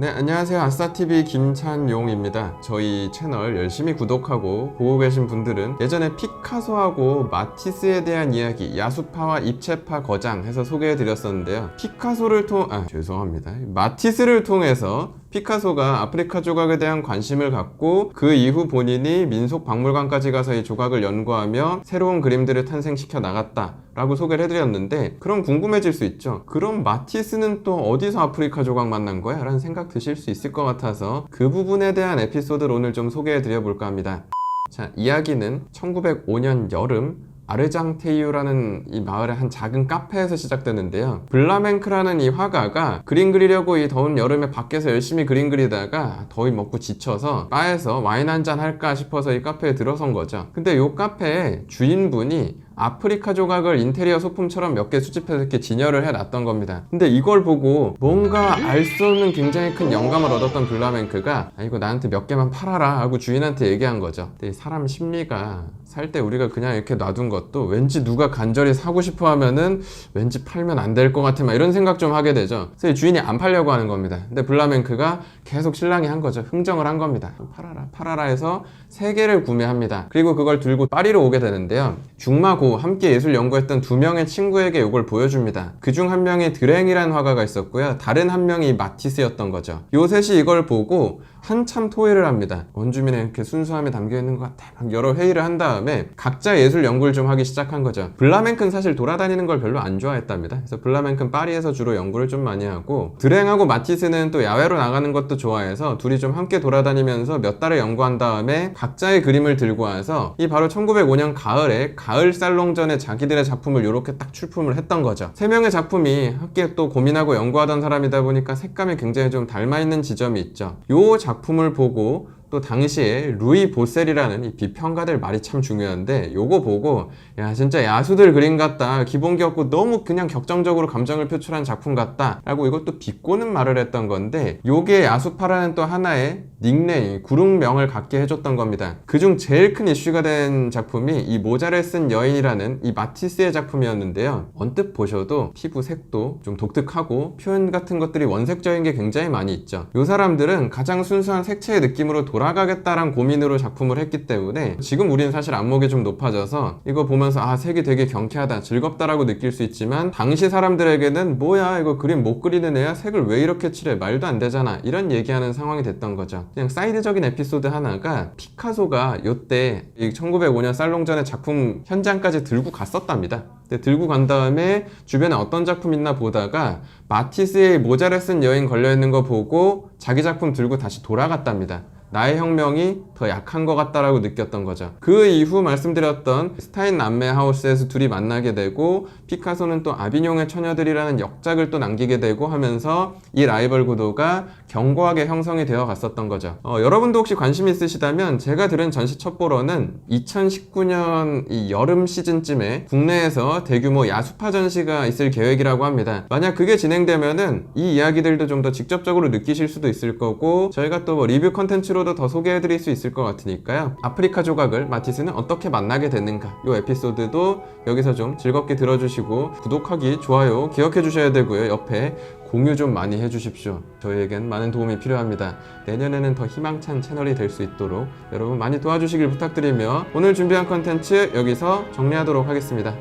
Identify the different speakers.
Speaker 1: 네, 안녕하세요. 아싸TV 김찬용입니다. 저희 채널 열심히 구독하고 보고 계신 분들은 예전에 피카소하고 마티스에 대한 이야기, 야수파와 입체파 거장 해서 소개해 드렸었는데요. 피카소를 통, 아, 죄송합니다. 마티스를 통해서 피카소가 아프리카 조각에 대한 관심을 갖고 그 이후 본인이 민속 박물관까지 가서 이 조각을 연구하며 새로운 그림들을 탄생시켜 나갔다. 라고 소개를 해드렸는데 그럼 궁금해질 수 있죠 그럼 마티스는 또 어디서 아프리카 조각 만난 거야? 라는 생각 드실 수 있을 것 같아서 그 부분에 대한 에피소드를 오늘 좀 소개해 드려 볼까 합니다 자 이야기는 1905년 여름 아르장테이유라는 이 마을의 한 작은 카페에서 시작되는데요. 블라멘크라는 이 화가가 그림 그리려고 이 더운 여름에 밖에서 열심히 그림 그리다가 더위 먹고 지쳐서 바에서 와인 한 잔 할까 싶어서 이 카페에 들어선 거죠. 근데 이 카페의 주인분이 아프리카 조각을 인테리어 소품처럼 몇 개 수집해서 이렇게 진열을 해놨던 겁니다. 근데 이걸 보고 뭔가 알 수 없는 굉장히 큰 영감을 얻었던 블라멘크가 아, 이거 나한테 몇 개만 팔아라 하고 주인한테 얘기한 거죠. 근데 이 사람 심리가 살 때 우리가 그냥 이렇게 놔둔 것도 왠지 누가 간절히 사고 싶어 하면은 왠지 팔면 안 될 것 같아 막 이런 생각 좀 하게 되죠. 그래서 이 주인이 안 팔려고 하는 겁니다. 근데 블라멘크가 계속 신랑이 한 거죠. 흥정을 한 겁니다. 팔아라 팔아라 해서 세 개를 구매합니다. 그리고 그걸 들고 파리로 오게 되는데요. 중마고 함께 예술 연구했던 두 명의 친구에게 이걸 보여줍니다. 그중 한 명이 드랭이라는 화가가 있었고요. 다른 한 명이 마티스였던 거죠. 요 셋이 이걸 보고 한참 토의를 합니다. 원주민의 이렇게 순수함이 담겨 있는 것 같아. 막 여러 회의를 한 다음에 각자 예술 연구를 좀 하기 시작한 거죠. 블라멘크는 사실 돌아다니는 걸 별로 안 좋아했답니다. 그래서 블라멘크는 파리에서 주로 연구를 좀 많이 하고 드랭하고 마티스는 또 야외로 나가는 것도 좋아해서 둘이 좀 함께 돌아다니면서 몇 달을 연구한 다음에 각자의 그림을 들고 와서 이 바로 1905년 가을에 가을 살롱전에 자기들의 작품을 이렇게 딱 출품을 했던 거죠. 세 명의 작품이 함께 또 고민하고 연구하던 사람이다 보니까 색감이 굉장히 좀 닮아 있는 지점이 있죠. 요 작 품을 보고 또 당시에 루이 보셀이라는 이 비평가들 말이 참 중요한데 요거 보고 야 진짜 야수들 그림 같다. 기본기 없고 너무 그냥 격정적으로 감정을 표출한 작품 같다 라고 이것도 비꼬는 말을 했던 건데 요게 야수파라는 또 하나의 닉네임 구릉명을 갖게 해줬던 겁니다. 그중 제일 큰 이슈가 된 작품이 이 모자를 쓴 여인이라는 이 마티스의 작품이었는데요. 언뜻 보셔도 피부 색도 좀 독특하고 표현 같은 것들이 원색적인 게 굉장히 많이 있죠. 요 사람들은 가장 순수한 색채의 느낌으로 돌아 가겠다란 고민으로 작품을 했기 때문에 지금 우리는 사실 안목이 좀 높아져서 이거 보면서 아 색이 되게 경쾌하다 즐겁다라고 느낄 수 있지만 당시 사람들에게는 뭐야 이거 그림 못 그리는 애야? 색을 왜 이렇게 칠해? 말도 안 되잖아. 이런 얘기하는 상황이 됐던 거죠. 그냥 사이드적인 에피소드 하나가 피카소가 요때 1905년 살롱전의 작품 현장까지 들고 갔었답니다. 들고 간 다음에 주변에 어떤 작품 있나 보다가 마티스의 모자를 쓴 여인 걸려있는 거 보고 자기 작품 들고 다시 돌아갔답니다 나의 혁명이 더 약한 것 같다라고 느꼈던 거죠. 그 이후 말씀드렸던 스타인 남매 하우스에서 둘이 만나게 되고 피카소는 또 아비뇽의 처녀들이라는 역작을 또 남기게 되고 하면서 이 라이벌 구도가 견고하게 형성이 되어 갔었던 거죠. 어, 여러분도 혹시 관심 있으시다면 제가 들은 전시 첩보로는 2019년 이 여름 시즌쯤에 국내에서 대규모 야수파 전시가 있을 계획이라고 합니다. 만약 그게 진행되면은 이 이야기들도 좀 더 직접적으로 느끼실 수도 있을 거고 저희가 또 뭐 리뷰 컨텐츠로도 더 소개해드릴 수 있을 것 같으니까요. 아프리카 조각을 마티스는 어떻게 만나게 됐는가 이 에피소드도 여기서 좀 즐겁게 들어주시고 구독하기, 좋아요 기억해 주셔야 되고요. 옆에 공유 좀 많이 해주십시오. 저희에겐 많은 도움이 필요합니다. 내년에는 더 희망찬 채널이 될 수 있도록 여러분 많이 도와주시길 부탁드리며 오늘 준비한 컨텐츠 여기서 정리하도록 하겠습니다.